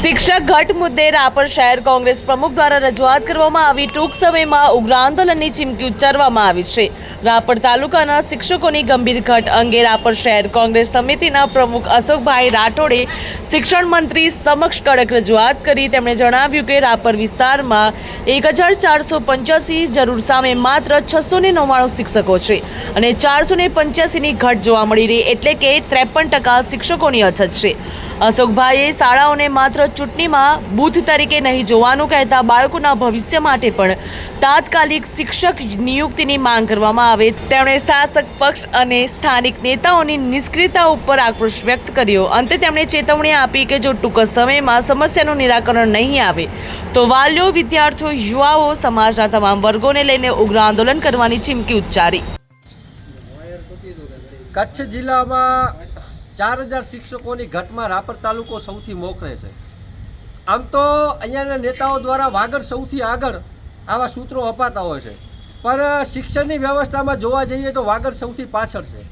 શિક્ષક ઘટ મુદ્દે રાપર શહેર કોંગ્રેસ પ્રમુખ દ્વારા રજૂઆત કરવામાં આવી. ટૂંક સમયમાં ઉગ્ર આંદોલનની ચીમકી ઉચ્ચારવામાં આવી છે. રાપર તાલુકાના શિક્ષકોની ગંભીર ઘટ અંગે રાપર શહેર કોંગ્રેસ સમિતિના પ્રમુખ અશોકભાઈ રાઠોડે શિક્ષણ મંત્રી સમક્ષ કડક રજૂઆત કરી. તેમણે જણાવ્યું કે રાપર વિસ્તારમાં એક હજાર ચારસો પંચ્યાસી જરૂર સામે માત્ર છસો ને નવ્વાણું શિક્ષકો છે અને ચારસો ને પંચ્યાસીની ઘટ જોવા મળી રહી. એટલે કે ત્રેપન ટકા શિક્ષકોની અછત છે. અશોકભાઈએ શાળાઓને માત્ર ચૂંટણીમાં બૂથ તરીકે નહીં જોવાનું કહેતા બાળકોના ભવિષ્ય માટે પણ તાત્કાલિક શિક્ષક નિયુક્તિની માંગ કરવામાં આવે. તેમણે શાસક પક્ષ અને સ્થાનિક નેતાઓની નિષ્ક્રિયતા ઉપર આક્રોશ વ્યક્ત કર્યો. અંતે તેમણે ચેતવણી આપી કે જો ટૂંક સમયમાં સમસ્યાનું નિરાકરણ નહીં આવે, તો વાલીઓ, વિદ્યાર્થીઓ, યુવાઓ, સમાજના તમામ વર્ગોને લઈને ઉગ્ર આંદોલન કરવાની ચીમકી ઉચ્ચારી. કચ્છ જિલ્લામાં ચાર હજાર શિક્ષકોની ઘટમાં રાપર તાલુકો સૌથી મોખરે છે. આમ તો અહીંયાના નેતાઓ દ્વારા વાગડ સૌથી આગળ આવા સૂત્રો અપાતા હોય છે. પણ શિક્ષણની વ્યવસ્થામાં જોવા જઈએ તો વાગડ સૌથી પાછળ છે.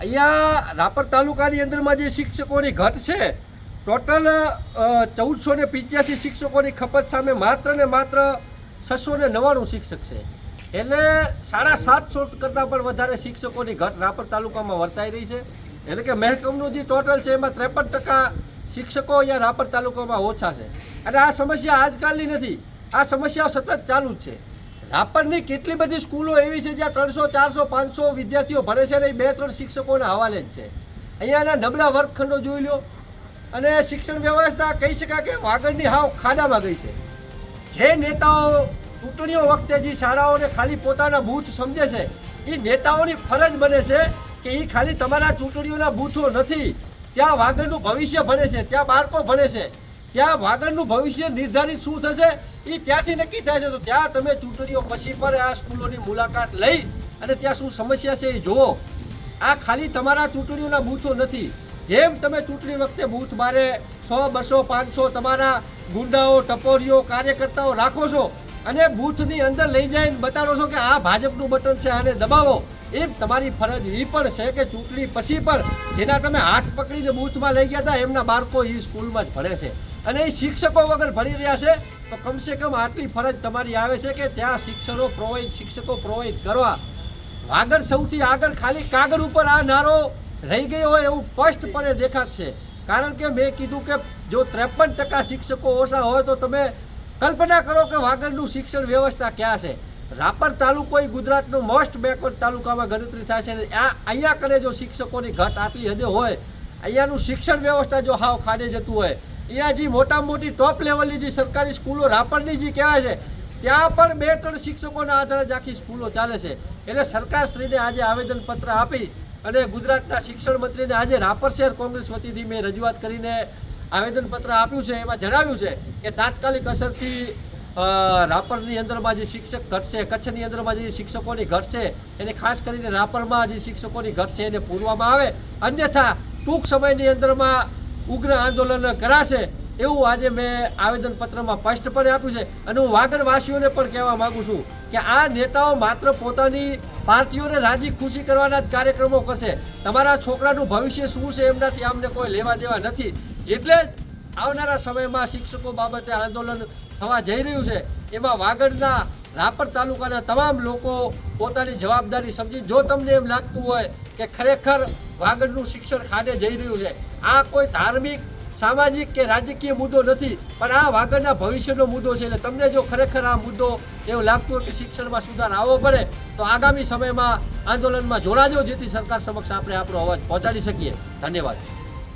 અહીંયા રાપર તાલુકાની અંદરમાં જે શિક્ષકોની ઘટ છે, ટોટલ ચૌદસો ને પંચ્યાસી શિક્ષકોની ખપત સામે માત્ર ને માત્ર છસો ને નવ્વાણું શિક્ષક છે. એટલે સાડા સાતસો કરતાં પણ વધારે શિક્ષકોની ઘટ રાપર તાલુકામાં વર્તાઈ રહી છે. એટલે કે મહેકમનું જે ટોટલ છે એમાં ત્રેપન ટકા શિક્ષકો અહીંયા રાપર તાલુકામાં ઓછા છે. અને આ સમસ્યા આજકાલની નથી. આ સમસ્યા સતત ચાલુ જ છે. રાપરની કેટલી બધી સ્કૂલો એવી છે જ્યાં ત્રણસો, ચારસો, પાંચસો વિદ્યાર્થીઓ ભણે છે અને બે, ત્રણ શિક્ષકોના હવાલે જ છે. અહીંયાના નબળા વર્ગખંડો જોઈ લો. અને શિક્ષણ વ્યવસ્થા કહી શકાય કે વાગડની હાવ ખાડામાં ગઈ છે. જે નેતાઓ ચૂંટણીઓ વખતે જે શાળાઓને ખાલી પોતાના બૂથ સમજે છે, એ નેતાઓની ફરજ બને છે કે એ ખાલી તમારા ચૂંટણીઓના બૂથો નથી. ત્યાં વાગડનું ભવિષ્ય ભણે છે, ત્યાં બાળકો ભણે છે. ત્યાં વાગડનું ભવિષ્ય નિર્ધારિત શું થશે એ ત્યાંથી નક્કી થાય છે. તો ત્યાં તમે ચૂંટણીઓ પછી પર આ સ્કૂલોની મુલાકાત લઈ અને ત્યાં શું સમસ્યા છે એ જુઓ. આ ખાલી તમારા ચૂંટણીઓના બૂથો નથી. જેમ તમે ચૂંટણી વખતે બૂથ બારે સો, બસો, પાંચસો તમારા ગુંડાઓ, ટપોરીઓ, કાર્યકર્તાઓ રાખો છો અને બૂથની અંદર લઈ જઈને બતાડો છો કે આ ભાજપનું બટન છે, આને દબાવો. એમ તમારી ફરજ એ પણ છે કે ચૂંટણી પછી પણ જેના તમે હાથ પકડીને બૂથમાં લઈ ગયા હતા, એમના બાળકો એ સ્કૂલમાં જ ભણે છે. અને એ શિક્ષકો વગર ભણી રહ્યા છે, તો કમસે કમ આટલી ફરજ તમારી આવે છે કે ત્યાં શિક્ષણો પ્રોવાઈડ શિક્ષકો પ્રોવાઈડ કરવા. આગળ સૌથી આગળ ખાલી કાગળ ઉપર આ નારો રહી ગયો હોય એવું સ્પષ્ટપણે દેખાશે કારણ કે મેં કીધું કે જો ત્રેપન ટકા શિક્ષકો ઓછા હોય તો તમે કલ્પના કરો કે વાગડનું શિક્ષણ વ્યવસ્થા ક્યાં છે? રાપર તાલુકો એ ગુજરાતનો મોસ્ટ બેકવર્ડ તાલુકામાં ગણતરી થાય છે અને અહીંયા કરે જો શિક્ષકોની ઘટ આટલી હદે હોય, અહીંયાનું શિક્ષણ વ્યવસ્થા જો હાવ ખાડે જતું હોય, અહીંયા જે મોટા મોટી ટોપ લેવલની જે સરકારી સ્કૂલો રાપરની જે કહેવાય છે, ત્યાં પણ બે ત્રણ શિક્ષકોના આધારે જ આખી સ્કૂલો ચાલે છે. એટલે સરકારશ્રીને આજે આવેદનપત્ર આપી અને ગુજરાતના શિક્ષણ મંત્રીને આજે રાપર શહેર કોંગ્રેસ વતીથી મેં રજૂઆત કરીને આવેદનપત્ર આપ્યું છે, એમાં જણાવ્યું છે કે તાત્કાલિક અસરથી રાપરની અંદરમાં જે શિક્ષક ઘટશે, કચ્છની અંદરમાં જે શિક્ષકોની ઘટ છે એને ખાસ કરીને રાપરમાં જે શિક્ષકોની ઘટ છે એને પૂરવામાં આવે. અન્યથા, ટૂંક સમયની અંદરમાં ઉગ્ર આંદોલન કરાશે એવું આજે મેં આવેદનપત્રમાં સ્પષ્ટપણે આપ્યું છે. અને હું વાગડવાસીઓને પણ કહેવા માગું છું કે આ નેતાઓ માત્ર પોતાની પાર્ટીઓને રાજી ખુશી કરવાના જ કાર્યક્રમો કરશે. તમારા છોકરાનું ભવિષ્ય શું છે, એમનાથી અમને કોઈ લેવા દેવા નથી. જેટલે આવનારા સમયમાં શિક્ષકો બાબતે આંદોલન થવા જઈ રહ્યું છે. એમાં વાગડના રાપર તાલુકાના તમામ લોકો પોતાની જવાબદારી સમજી, જો તમને એમ લાગતું હોય કે ખરેખર વાગડનું શિક્ષણ ખાડે જઈ રહ્યું છે, આ કોઈ ધાર્મિક, સામાજિક કે રાજકીય મુદ્દો નથી, પણ આ વાગડના ભવિષ્યનો મુદ્દો છે. એટલે તમને જો ખરેખર આ મુદ્દો એવું લાગતું હોય કે શિક્ષણમાં સુધાર આવવો પડે, તો આગામી સમયમાં આંદોલનમાં જોડાજો, જેથી સરકાર સમક્ષ આપણે આપણો અવાજ પહોંચાડી શકીએ. ધન્યવાદ.